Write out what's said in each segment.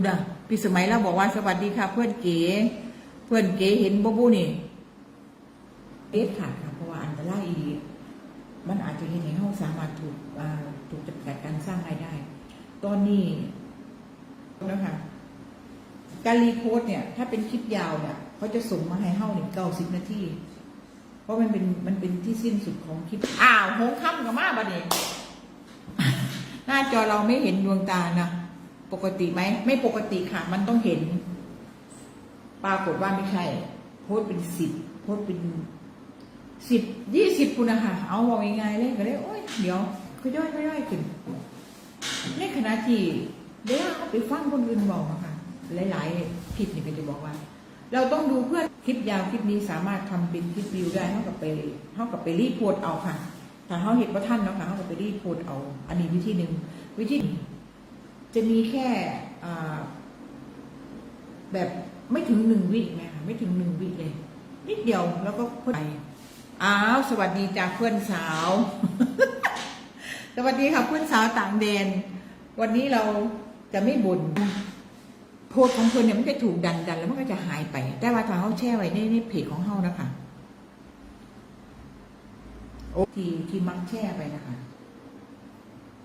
คุณอะพี่สมัยเราบอกว่าสวัสดีค่ะ เพื่อนเก๋เพื่อนเก๋เห็นบ๊บูนี่เอ๊ะขาดค่ะเพราะว่าอันตรายอีหลีมันอาจจะเห็นให้เขาสามารถถูกถูกจำกัดการสร้างรายได้ ตอนนี้นะคะการรีโพสต์เนี่ย ถ้าเป็นคลิปยาวเนี่ยเขาจะส่งมาให้เฮ้าเนี่ยเก้าสิบนาทีเพราะมันเป็นมันเป็นที่สิ้นสุดของคลิปอ้าวโหงค่ำกับมาบัดนี้หน้าจอเราไม่เห็นดวงตานะ ปกติไหม ไม่ปกติค่ะ มันต้องเห็น ปรากฏว่าไม่ใช่ โพสเป็นสิบโพสเป็นสิบยี่สิบคุณนะคะเอาบอกยังไงเลยก็เลยโอ้ยเดี๋ยวก็ย่อยก็ย่อยขึ้นในขณะที่เดี๋ยวเอาไปฟังคนอื่นบอกอะค่ะ หลายๆคลิปนี่ก็จะบอกว่า เราต้องดูเพื่อคลิปยาวคลิปนี้สามารถทำเป็นคลิปวิวได้เท่ากับไปเท่ากับไปรีโพสเอาค่ะถ้าเขาเห็นว่าท่านเนาะค่ะเท่ากับไปรีโพสเอา อันนี้วิธีหนึ่งวิธี จะมีแค่แบบไม่ถึงหนึ่งวิไงค่ะไม่ถึงหนึ่งวิเลย นิดเดียวแล้วก็พูดไปอ้าวสวัสดีจากเพื่อนสาว สวัสดีค่ะเพื่อนสาวต่างแดน วันนี้เราจะไม่บ่นโพสของเพื่อนเนี่ยมันจะถูกดันดันแล้วมันก็จะหายไป แต่ว่าถ้าเขาแช่ไว้ในในเพจของเขานะคะโอ้ที่ที่มักแช่ไปนะคะ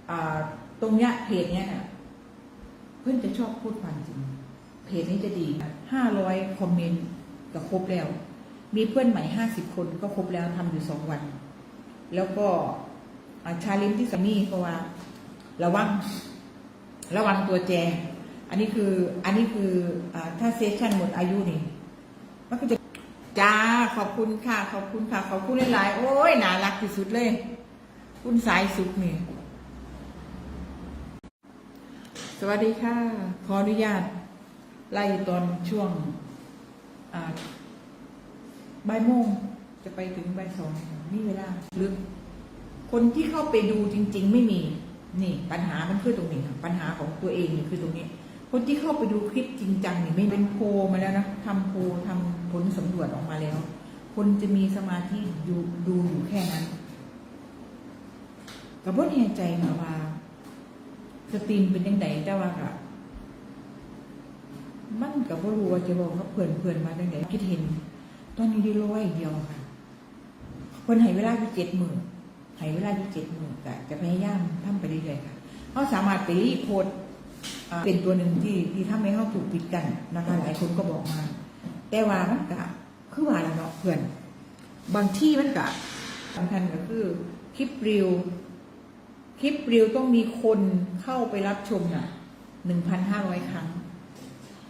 อ่า ตรงเนี้ยเพจเนี้ยน่ะ เพื่อนจะชอบพูดความจริง เพจนี้จะดีห้าร้อยคอมเมนต์ก็ครบแล้ว มีเพื่อนใหม่ห้าสิบคนก็ครบแล้วทำอยู่สองวัน แล้วก็ชาเลนที่สามีเพราะว่า ระวัง ระวังตัวแจ อันนี้คือ อันนี้คืออถ้าเซสชันหมดอายุนี่มันก็จะจ้าขอบคุณค่ะ ขอบคุณค่ะ ขอบคุณหลายๆ โอ้ยน่ารักที่สุดเลย คุณสายสุขนี่ ส วัสดีค่ะ ขออนุญาต ไล่ตอนช่วงบ่ายโมงจะไปถึงบ่ายสองนี่เวลาลึกคนที่เข้าไปดูจริง ๆ ไม่มี นี่ ปัญหามันคือตรงนี้ปัญหาของตัวเองนี่คือตรงนี้ คนที่เข้าไปดูคลิปจริงจังนี่ไม่เป็นโพลมาแล้วนะทำโพลทำผลสำรวจออกมาแล้ว คนจะมีสมาธิดูดูอยู่แค่นั้นกับว่าแน่ใจค่ะว่า สตรีมเป็นยังไงแต่ว่าค่ะมันกับว่ารู้ว่าจะบอกเขาเพื่อนเพื่อนมาจังไดคิดเห็น ตอนนี้ได้ร้อยเดียวค่ะ คนให้เวลาอยู่เจ็ดหมื่นให้เวลาอยู่เจ็ดหมื่นแต่จะพยายามทำไปเรื่อยๆค่ะเขาสามารถไปรีโพสเป็นตัวหนึ่งที่ที่ทำให้เขาถูกปิดกันนะคะหลายคนก็บอกมา แต่ว่ามันกะคือว่าเนาะเพื่อน บางที่มันกะสำคัญก็คือคลิปรีว ลิปเรียวต้องมีคนเข้าไปรับชมน่ะหนึ่งพันห้าร้อยครั้ง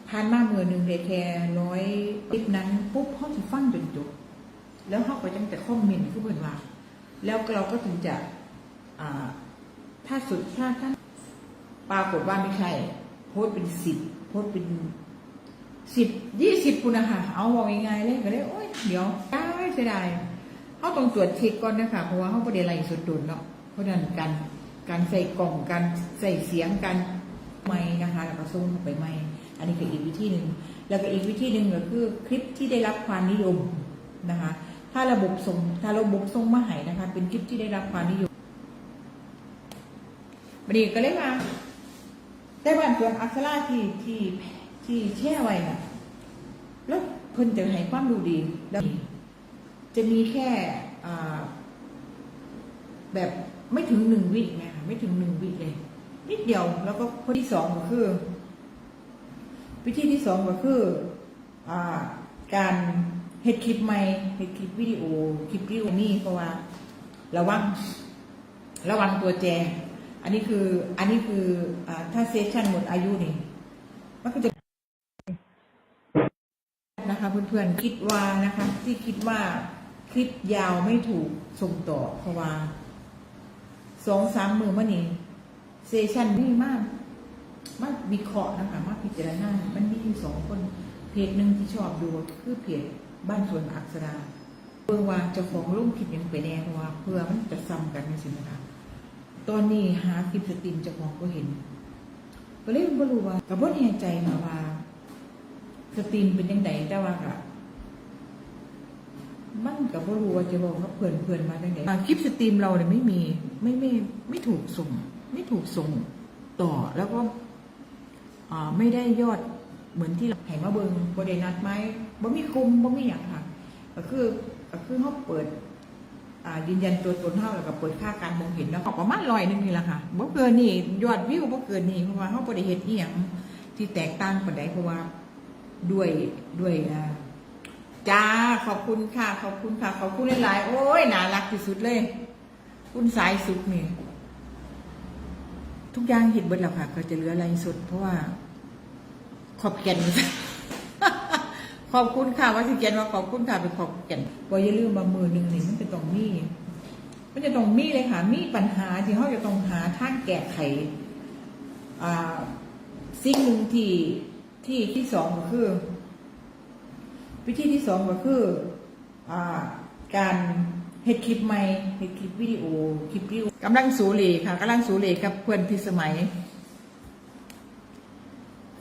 พันมากเมื่อหนึ่งเดแคร์ร้อยคลิปนั้นปุ๊บเขาจะฟังจนจบแล้วเขาก็จังแต่คอมเมนต์ขึ้นว่า แล้วเราก็ถึงจะอ่าถ้าสุดถ้าถ้าปรากฏว่าไม่ใช่ โพสเป็นสิบโพสเป็นสิบยี่สิบคุณนะคะเอาบอกยังไงเลยก็เลยโอ้ยเดี๋ยวได้เสียดายเขาต้องตรวจเช็คก่อนนะคะเพราะว่าเขาประเด็นอะไรสุดดุลเนาะเพราะนั้นการ การใส่กล่องการใส่เสียงการไม่นะคะแล้วก็ส่งไปไม่ อันนี้คืออีกวิธีหนึ่งแล้วก็อีกวิธีหนึ่งก็คือคลิปที่ได้รับความนิยมนะคะ ถ้าระบบส่งถ้าระบบส่งมาให้นะคะ เป็นคลิปที่ได้รับความนิยมบันนี้ก็เลยมาได้บ้านส่วนอักษราที่ที่ที่แช่ไว้น่ะแล้วเพิ่นจะให้ความดูดีแล้วจะมีแค่แบบไม่ถึงหนึ่งวิไงค่ะ ไม่ถึงหนึ่งวิเลย นิดเดียวแล้วก็ข้อที่สองก็คือ วิธีที่สองก็คืออ่าการเฮ็ดคลิปใหม่เฮ็ดคลิปวิดีโอคลิปวิดีโอนี่เพราะว่า ระวังระวังตัวแจ อันนี้คือ อันนี้คืออ่าถ้าเซสชันหมดอายุนี่มันก็จะนะคะเพื่อนๆคิดว่านะคะ ที่คิดว่าคลิปยาวไม่ถูกส่งต่อเพราะว่า สองสามมือมานี่เซสชันนี่มากมากวิเคราะห์นะคะมาพิจารณา มันมีอยู่สองคน เพจหนึ่งที่ชอบดูคือเพจบ้านสวนอักษราเพื่อว่าเจ้าของลงคลิปยังไปแน่เพราะว่า เพื่อมันจะซ้ำกันนี่สินะคะตอนนี้หาคลิปสตรีมเจ้าของก็เห็น ก็เลยไม่รู้ว่ากับว่าแน่ใจมาว่าสตรีมเป็นยังไงแต่ว่าก็ มันกับว่ารู้ว่าจะบอกว่าเพื่อนเพื่อนมาจังไงอ่าคลิปสตรีมเราเนี่ยไม่มีไม่ไม่ไม่ถูกส่ง ไม่ถูกส่งต่อแล้วก็อ่าไม่ได้ยอดเหมือนที่ให้มาเบิงบ่ได้นัดไหมบ่มีคุมบ่มีหยังค่ะก็คือก็คือเขาเปิดอ่ายืนยันตัวตนเท่าแล้วก็เปิดค่าการมองเห็นแล้วก็ประมาณร้อยหนึงนี่แหละค่ะบ่เกินนี่ยอดวิวบ่เกินนี่เพราะว่าเขาบ่ได้เฮ็ดอีหยังที่แตกต่างปานใดเพราะว่าด้วยด้วยอ่า จ้าขอบคุณค่ะ ขอบคุณค่ะ ขอบคุณหลายๆ โอ้ยน่ารักที่สุดเลย คุณสายสุขนี่ทุกอย่างเห็นเบิดแล้วค่ะ ก็จะเหลืออะไรสุด เพราะว่า ขอบแก่นขอบคุณค่ะว่าสิเกียนว่าขอบคุณค่ะเป็นขอบแก่นก็อย่าลืมมามือหนึ่งนี่มันจะต้องมีมันจะต้องมีเลยค่ะ มีปัญหาที่เขาจะต้องหาทางแก้ไขอ่าสิ่งหนึ่งที่ที่ที่สองก็คือ วิธีที่สองก็คืออการเฮ็ดคลิปใหม่เฮ็ดคลิปวิดีโอคลิปวิดีโอกำลังสูเลค่ะกำลังสูเลกับเพื่อนพิสมัย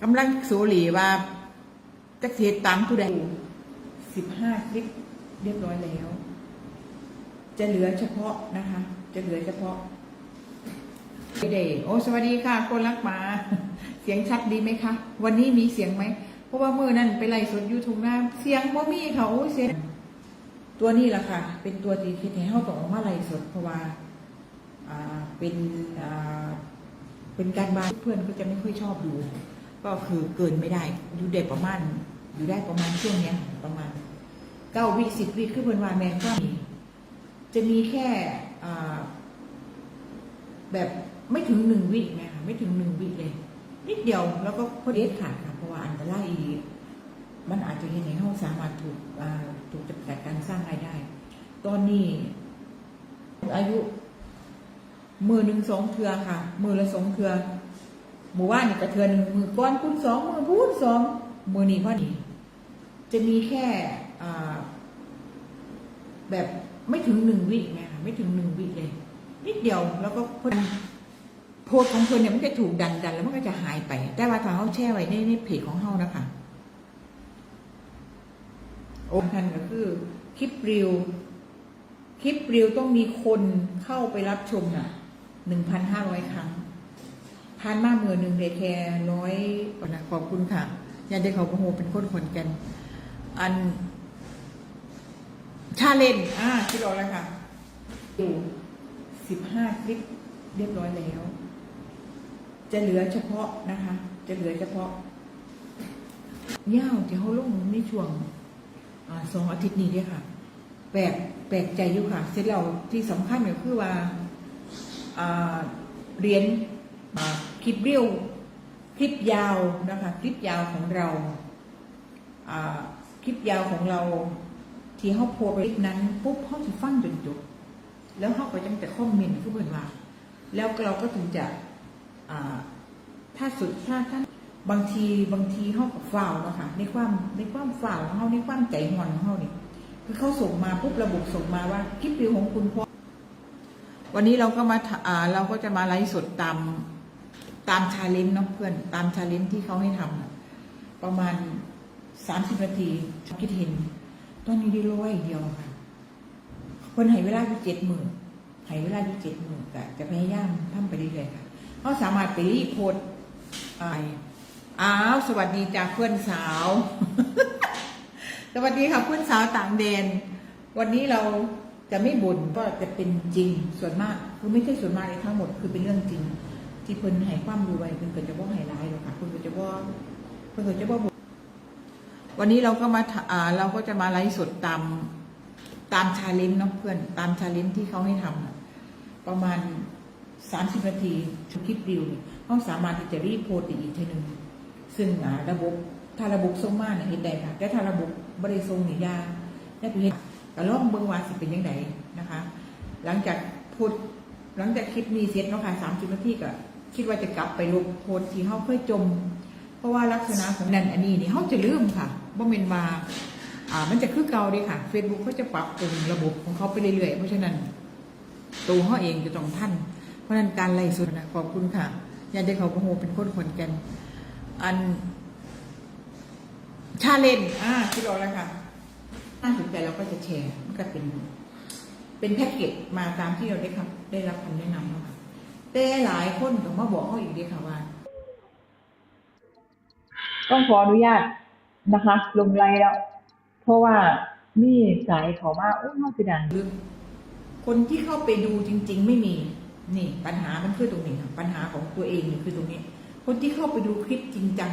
กำลังสูเลว่าจะเสียตามผู้ใดสิบห้าคลิปเรียบร้อยแล้ว จะเหลือเฉพาะนะคะ จะเหลือเฉพาะเดโอสวัสดีค่ะ คนรักหมา เสียงชัดดีไหมคะ วันนี้มีเสียงไหม ราะว่ามือนั่นไปไล่สดยูทูบหน้าเสียงบ่มีเขาโอ้ยเสียงตัวนี้แหละค่ะ เป็นตัวที่คิดให้เขาต้อมาไล่สดเพราะว่าเป็นเป็นการบ้านเพื่อนก็จะไม่ค่อยชอบดู ก็คือเกินไม่ได้อยู่ได้ประมาณอยู่ได้ประมาณช่วงเนี้ยประมาณเก้าวิสิบวิคือเพิ่นวาแม่ก็มีจะมีแค่แบบไม่ถึงหนึ่งวินะคะไม่ถึงหนึ่งวิเลย นิดเดียวแล้วก็พอดีขาดค่ะเพราะ ว่าอันตรายอีกมันอาจจะเห็นในห้องสามารถถูกถูกจำกัดการสร้างรายได้ ตอนนี้ อายุ มือหนึ่งสองเทือค่ะ มือละสองเทือหมู่บ้านนี่กระเทือหนึ่งมือก้อนคุณสองมือพูดสองมือนี้พอดีจะมีแค่แบบไม่ถึงหนึ่งวิไงค่ะไม่ถึงหนึ่งวิเลยนิดเดียวแล้วก็ โพสต์ของเพื่อนเนี่ยมันจะถูกดันดันแล้วมันก็จะหายไป แต่ว่าถ้าเขาแช่ไว้ในในเพจของเขานะคะโอมทันก็คือคลิปรีวคลิปรีวต้องมีคนเข้าไปรับชมน่ะหนึ่งพันห้าร้อยครั้งพันมาเมื่อหนึ่งเดแคร์ร้อยนะขอบคุณค่ะยันได้เขาประโหเป็นคนคนกัน อัน ชาเลนจ์อ่าคิดออกแล้วค่ะอยู่สิบห้าคลิปเรียบร้อยแล้ว จะเหลือเฉพาะนะคะ จะเหลือเฉพาะย่าวที่เขาลงในช่วงอสองอาทิตย์นี้ด้วยค่ะ แปลกแปลกใจอยู่ค่ะ เสร็จแล้วที่สำคัญก็คือว่าเรียนคลิปเรียวคลิปยาวนะคะ คลิปยาวของเราคลิปยาวของเรา ที่เขาโพสไปคลิปนั้นปุ๊บเขาจะฟังจนจบแล้วเขาก็ยังแต่คอมเมนต์ขึ้นมาแล้วเราก็ถึงจะ ถ้าสุดถ้าท่านบางทีบางทีเขากับฝ่าวเนาะคะในความในความฝ่าวเขาในความใจงอนของเขาเนี่ยคือเขาส่งมาปุ๊บระบบส่งมาว่าคลิปวิวของคุณพอวันนี้เราก็มาอ่าเราก็จะมาไลฟ์สดตามตามชาเลนจ์เนาะเพื่อนตามชาเลนจ์ที่เขาให้ทำประมาณสามสิบนาทีคิดเห็น ตอนนี้ได้ร้อยเดียวค่ะ คนให้เวลาอยู่เจ็ดหมื่นให้เวลาอยู่เจ็ดหมื่นก็จะพยายามทำไปเรื่อยๆค่ะ เขาสามารถไปรีโพสต์อายอ้าว สวัสดีจากเพื่อนสาว สวัสดีค่ะเพื่อนสาวต่างแดน วันนี้เราจะไม่บ่นก็จะเป็นจริงส่วนมากคือไม่ใช่ส่วนมากเลยทั้งหมดคือเป็นเรื่องจริง ที่เพิ่นให้ความรู้ไว้เพิ่นก็จะบ่ให้ร้ายหรอกค่ะเพิ่นก็จะบ่เพิ่นก็จะบ่บ่นวันนี้เราก็มาอ่าเราก็จะมาไลฟ์สดตามตามชาเลนจ์เนาะเพื่อนตามชาเลนจ์ที่เขาให้ทำประมาณ สามสิบนาทีชคลิปรีวเนี่ยเขาสามารถที่จะรีโพสต์อีกทีหนึ่งซึ่งอ่าระบบถ้าระบบส่งมาเนี่ยเห็นได้ค่ะแต่ถ้าระบบบริส่งนี่ยากได้ไปเห็นก็ลองเบิ่งว่าสิเป็นยังไงนะคะ หลังจากพูดหลังจากคลิปนี้เสร็จเนาะค่ะสามสิบนาทีก็คิดว่าจะกลับไปลบโพสต์ที่เขาเคยจม เพราะว่าลักษณะของนั่นอันนี้นี่เขาจะลืมค่ะบ่เมนว่าอ่ามันจะคือเก่าดีค่ะ Facebook เขาจะปรับปรุงระบบของเขาไปเรื่อยๆ เพราะฉะนั้นตัวเขาเองจะต้องท่าน ราะฉะนั้นการไล่สดนะขอบคุณค่ะอยากได้เขาประโหเป็นคนคนกันอันชาเลนจ์อ่าคิดออกแล้วค่ะน่าสนใจเราก็จะแชร์มันก็เป็น เป็นแพ็กเกจมาตามที่เราได้ครับ ได้รับคำแนะนำแล้วค่ะแต่หลายคนก็มาบอกเขาอีกดีค่ะว่าต้องขออนุญาตนะคะ ลงไลน์แล้ว เพราะว่ามีสายเขามาโอ้ยเฮาสิดังหรือคนที่เข้าไปดูจริง ๆ ไม่มี นี่ปัญหามันคือตรงนี้ค่ะปัญหาของตัวเองนี่คือตรงนี้ คนที่เข้าไปดูคลิปจริงจัง